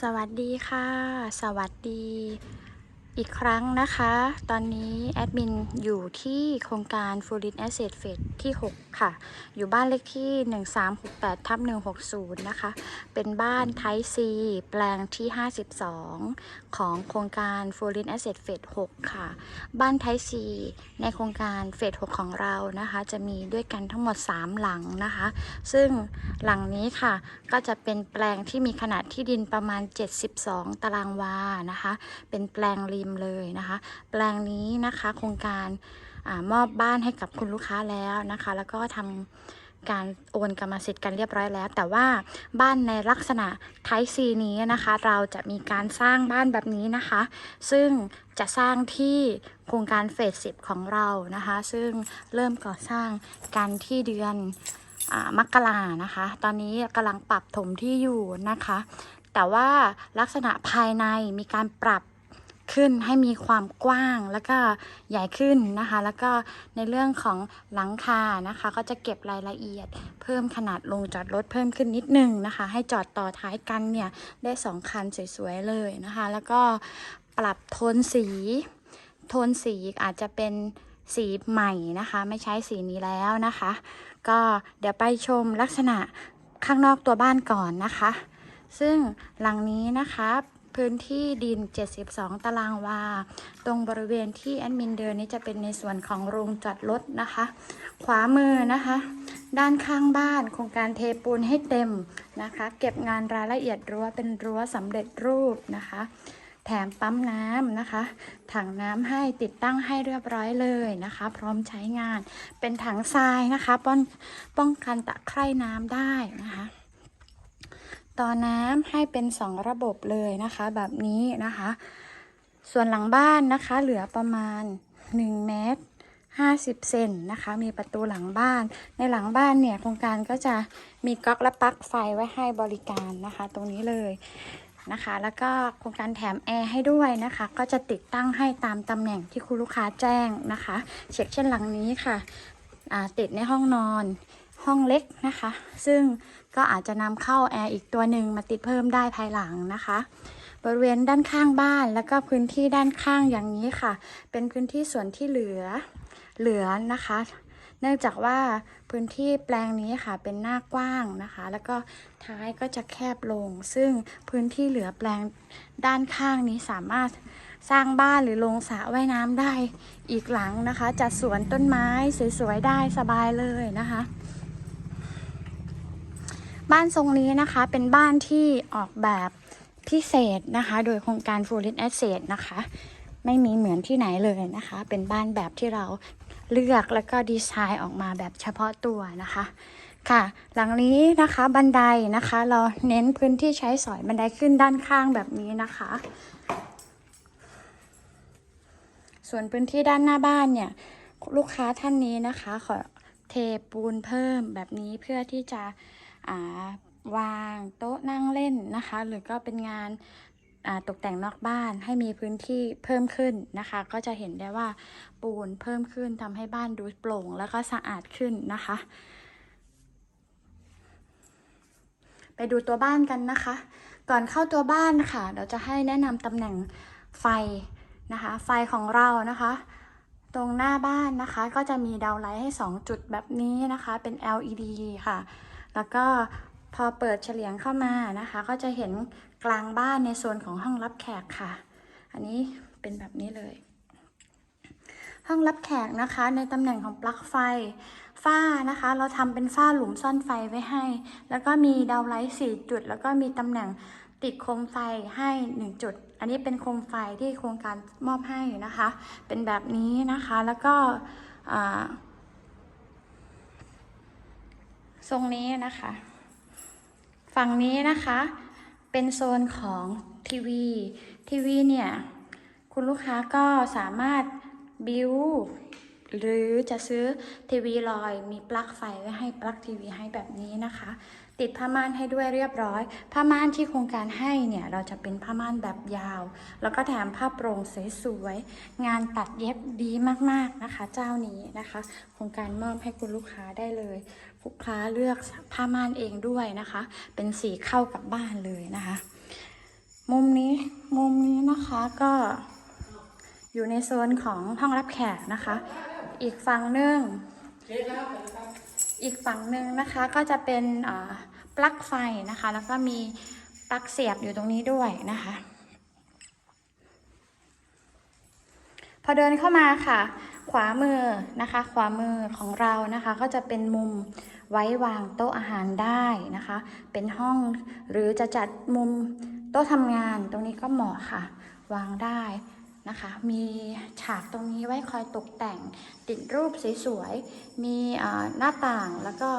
สวัสดีค่ะ สวัสดี อีกครั้งนะคะ ตอนนี้แอดมินอยู่ที่โครงการ f o r e i g n Asset f a d ที่ 6 ค่ะ อยู่บ้านเลขที่ 1368ทับ160 นะคะ เป็นบ้านไทซีแปลงที่ 52 ของโครงการ f o r e i g n Asset f a d 6ค่ะ บ้านไทซีในโครงการเฟส6ของเรานะคะ จะมีด้วยกันทั้งหมด 3 หลังนะคะ ซึ่งหลังนี้ค่ะ ก็จะเป็นแปลงที่มีขนาดที่ดินประมาณ 72 ตารางวานะคะ เป็นแปลงริมเลยนะคะ แปลงนี้นะคะโครงการอมอบบ้านให้กับคุณลูกค้าแล้วนะคะ แล้วก็ทำการโอนกรรมสิทธิ์กันเรียบร้อยแล้ว แต่ว่าบ้านในลักษณะไทซีนี้นะคะ เราจะมีการสร้างบ้านแบบนี้นะคะ ซึ่งจะสร้างที่โครงการเฟสสิบของเรานะคะ ซึ่งเริ่มก่อสร้างกันที่เดือนอมกรานะคะ ตอนนี้กำลังปรับถมที่อยู่นะคะ แต่ว่าลักษณะภายในมีการปรับ ขึ้นให้มีความกว้างแล้วก็ใหญ่ขึ้นนะคะ แล้วก็ในเรื่องของหลังคานะคะ ก็จะเก็บรายละเอียด เพิ่มขนาดลงจอดรถเพิ่มขึ้นนิดนึงนะคะ ให้จอดต่อท้ายกันเนี่ยได้สองคันสวยๆเลยนะคะ แล้วก็ปรับโทนสี โทนสีอาจจะเป็นสีใหม่นะคะ ไม่ใช้สีนี้แล้วนะคะ ก็เดี๋ยวไปชมลักษณะข้างนอกตัวบ้านก่อนนะคะ ซึ่งหลังนี้นะคะ พื้นที่ดิน 72 ตารางวา ตรงบริเวณที่แอดมินเดินนี้จะเป็นในส่วนของโรงจอดรถนะคะ ขวามือนะคะ ด้านข้างบ้านโครงการเทปูนให้เต็มนะคะ เก็บงานรายละเอียดรั้วเป็นรั้วสำเร็จรูปนะคะ แถมปั๊มน้ำนะคะ ถังน้ำให้ติดตั้งให้เรียบร้อยเลยนะคะ พร้อมใช้งาน เป็นถังทรายนะคะ ป้องป้องกันตะไคร่น้ำได้นะคะ ต่อน้ำให้เป็นสองระบบเลยนะคะแบบนี้นะคะ ส่วนหลังบ้านนะคะเหลือประมาณ 1 เมตร 50 เซนนะคะ มีประตูหลังบ้าน ในหลังบ้านเนี่ยโครงการก็จะมีก๊อกและปลั๊กไฟไว้ให้บริการนะคะ ตรงนี้เลยนะคะ แล้วก็โครงการแถมแอร์ให้ด้วยนะคะ ก็จะติดตั้งให้ตามตำแหน่งที่คุณลูกค้าแจ้งนะคะ เช็คเช่นหลังนี้ค่ะติดในห้องนอน ห้องเล็กนะคะ ซึ่งก็อาจจะนำเข้าแอร์อีกตัวหนึ่งมาติดเพิ่มได้ภายหลังนะคะ บริเวณด้านข้างบ้านแล้วก็พื้นที่ด้านข้างอย่างนี้ค่ะ เป็นพื้นที่ส่วนที่เหลือเหลือนะคะ เนื่องจากว่าพื้นที่แปลงนี้ค่ะเป็นหน้ากว้างนะคะ แล้วก็ท้ายก็จะแคบลง ซึ่งพื้นที่เหลือแปลงด้านข้างนี้สามารถสร้างบ้านหรือลงสระว่ายน้ำได้อีกหลังนะคะ จัดสวนต้นไม้สวยๆได้สบายเลยนะคะ บ้านทรงนี้นะคะเป็นบ้านที่ออกแบบพิเศษนะคะ โดยโครงการ f o r e i g n Asset นะคะ ไม่มีเหมือนที่ไหนเลยนะคะ เป็นบ้านแบบที่เราเลือกแล้วก็ดีไซน์ออกมาแบบเฉพาะตัวนะคะค่ะ หลังนี้นะคะบันไดนะคะ เราเน้นพื้นที่ใช้สอยบันไดขึ้นด้านข้างแบบนี้นะคะ ส่วนพื้นที่ด้านหน้าบ้านเนี่ย ลูกค้าท่านนี้นะคะ ขอเทปูนเพิ่มแบบนี้เพื่อที่จะ วางโต๊ะนั่งเล่นนะคะ หรือก็เป็นงานาตกแต่งนอกบ้านให้มีพื้นที่เพิ่มขึ้นนะคะ ก็จะเห็นได้ว่าปูนเพิ่มขึ้นทำให้บ้านดูโปร่งแล้วก็สะอาดขึ้นนะคะ ไปดูตัวบ้านกันนะคะ ก่อนเข้าตัวบ้านค่ะ เราจะให้แนะนำตำแหน่งไฟนะคะ ไฟของเรานะคะ ตรงหน้าบ้านนะคะ ก็จะมีดาวไลท์ให้ 2 จุดแบบนี้นะคะ เป็น LED ค่ะ แล้วก็พอเปิดเฉลียงเข้ามานะคะ ก็จะเห็นกลางบ้านในโซนของห้องรับแขกค่ะ อันนี้เป็นแบบนี้เลย ห้องรับแขกนะคะในตำแหน่งของปลั๊กไฟฝ้านะคะ เราทำเป็นฝ้าหลุมซ่อนไฟไว้ให้ แล้วก็มีดาวไลท์สี่จุด แล้วก็มีตำแหน่งติดโคมไฟให้หนึ่งจุด อันนี้เป็นโคมไฟที่โครงการมอบให้นะคะ เป็นแบบนี้นะคะแล้วก็อ่า ทรงนี้นะคะ ฝั่งนี้นะคะเป็นโซนของทีวี ทีวีเนี่ย คุณลูกค้าก็สามารถบิวหรือจะซื้อทีวีลอยมีปลั๊กไฟไว้ให้ปลั๊กทีวีให้แบบนี้นะคะ ติดผ้าม่านให้ด้วยเรียบร้อย ผ้าม่านที่โครงการให้เนี่ยเราจะเป็นผ้าม่านแบบยาว แล้วก็แถมผ้าโปร่งสวยๆงานตัดเย็บดีมากๆนะคะ เจ้านี้นะคะ โครงการมอบให้คุณลูกค้าได้เลยลูกค้าเลือกผ้าม่านเองด้วยนะคะ เป็นสีเข้ากับบ้านเลยนะคะ มุมนี้มุมนี้นะคะก็อยู่ในโซนของห้องรับแขกนะคะ อีกฝั่งหนึ่ง อีกฝั่งหนึ่งนะคะก็จะเป็นปลั๊กไฟนะคะ แล้วก็มีปลั๊กเสียบอยู่ตรงนี้ด้วยนะคะ พอเดินเข้ามาค่ะ ขวามือนะคะ ขวามือของเรานะคะ ก็จะเป็นมุมไว้วางโต๊ะอาหารได้นะคะ เป็นห้องหรือจะจัดมุมโต๊ะทำงานตรงนี้ก็เหมาะค่ะ วางได้ นะคะ มีฉากตรงนี้ไว้คอยตกแต่งติดรูปสวยๆ มีหน้าต่างแล้วก็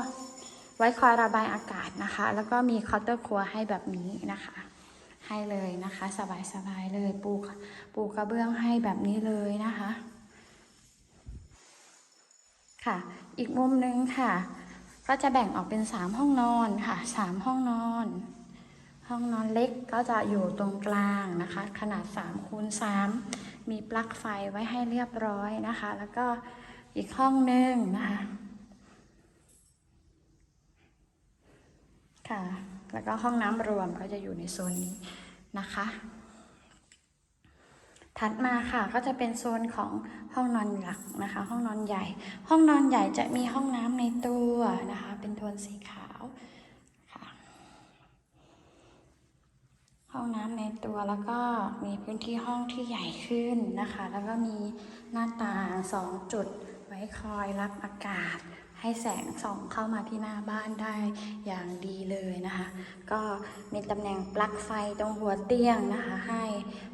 ไว้คอยระบายอากาศนะคะ แล้วก็มีเคาน์เตอร์ครัวให้แบบนี้นะคะ ให้เลยนะคะ สบายๆเลยปูปูกระเบื้องให้แบบนี้เลยนะคะ ค่ะ อีกมุมหนึงค่ะ ก็จะแบ่งออกเป็นสามห้องนอนค่ะสามห้องนอน ห้องนอนเล็กก็จะอยู่ตรงกลางนะคะ ขนาด3คูณ3มีปลั๊กไฟไว้ให้เรียบร้อยนะคะ แล้วก็อีกห้องหนึ่งนะคะ ค่ะ แล้วก็ห้องน้ำรวมก็จะอยู่ในโซนนี้นะคะ ถัดมาค่ะก็จะเป็นโซนของห้องนอนหลักนะคะ ห้องนอนใหญ่ ห้องนอนใหญ่จะมีห้องน้ำในตัวนะคะ เป็นโทนสีขาวค่ะ ห้องน้ำในตัวแล้วก็มีพื้นที่ห้องที่ใหญ่ขึ้นนะคะ แล้วก็มีหน้าต่างสองจุดไว้คอยรับอากาศ ให้แสงส่องเข้ามาที่หน้าบ้านได้อย่างดีเลยนะคะ ก็มีตำแหน่งปลั๊กไฟตรงหัวเตียงนะคะ ให้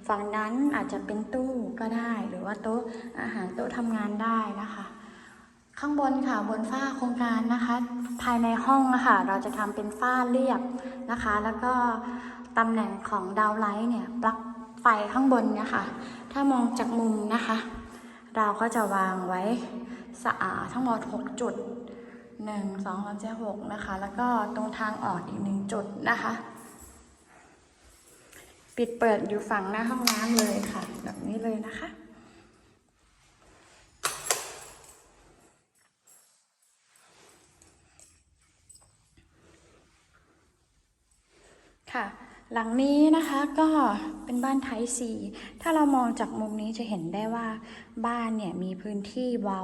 ฝั่งนั้นอาจจะเป็นตู้ก็ได้ หรือว่าโต๊ะอาหารโต๊ะทำงานได้นะคะข้างบนค่ะบนฝ้าโครงการนะคะ ภายในห้องอะค่ะเราจะทำเป็นฝ้าเรียบนะคะ แล้วก็ ตำแหน่งของดาวไลท์เนี่ยปลั๊กไฟข้างบนเนี่ยค่ะ ถ้ามองจากมุมนะคะ เราก็จะวางไว้สะอาดทั้งหมด 6 จุด 1 2 3 4 6นะคะ แล้วก็ตรงทางออกอีกหนึ่งจุดนะคะ ปิดเปิดอยู่ฝั่งหน้าห้องน้ำเลยค่ะ แบบนี้เลยนะคะค่ะ หลังนี้นะคะก็เป็นบ้านไทยสีถ้าเรามองจากมุมนี้จะเห็นได้ว่าบ้านเนี่ยมีพื้นที่เว้า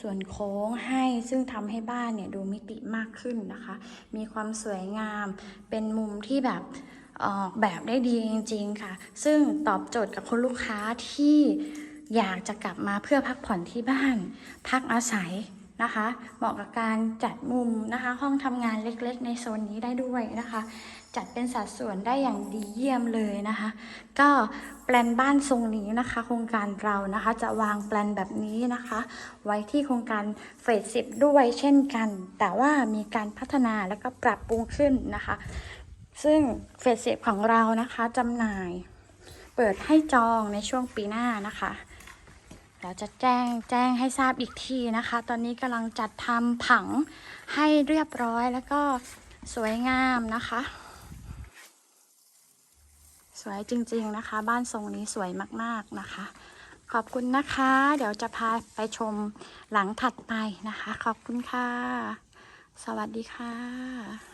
ส่วนโค้งให้ซึ่งทำให้บ้านเนี่ยดูมิติมากขึ้นนะคะ มีความสวยงาม เป็นมุมที่แบบออกแบบได้ดีจริง ๆ ค่ะ ซึ่งตอบโจทย์กับคุณลูกค้าที่อยากจะกลับมาเพื่อพักผ่อนที่บ้าน พักอาศัย นะคะ เหมาะกับการจัดมุมนะคะ ห้องทำงานเล็กๆ ในโซนนี้ได้ด้วยนะคะ จัดเป็นสัดส่วนได้อย่างดีเยี่ยมเลยนะคะ ก็แปลนบ้านทรงนี้นะคะ โครงการเรานะคะจะวางแปลนแบบนี้นะคะ ไว้ที่โครงการเฟสสิบด้วยเช่นกัน แต่ว่ามีการพัฒนาแล้วก็ปรับปรุงขึ้นนะคะ ซึ่งเฟสสิบของเรานะคะจำหน่ายเปิดให้จองในช่วงปีหน้านะคะ เราจะแจ้งแจ้งให้ทราบอีกทีนะคะ ตอนนี้กำลังจัดทำผังให้เรียบร้อยแล้วก็สวยงามนะคะ สวยจริงๆนะคะ บ้านทรงนี้สวยมากๆนะคะ ขอบคุณนะคะ เดี๋ยวจะพาไปชมหลังถัดไปนะคะ ขอบคุณค่ะ สวัสดีค่ะ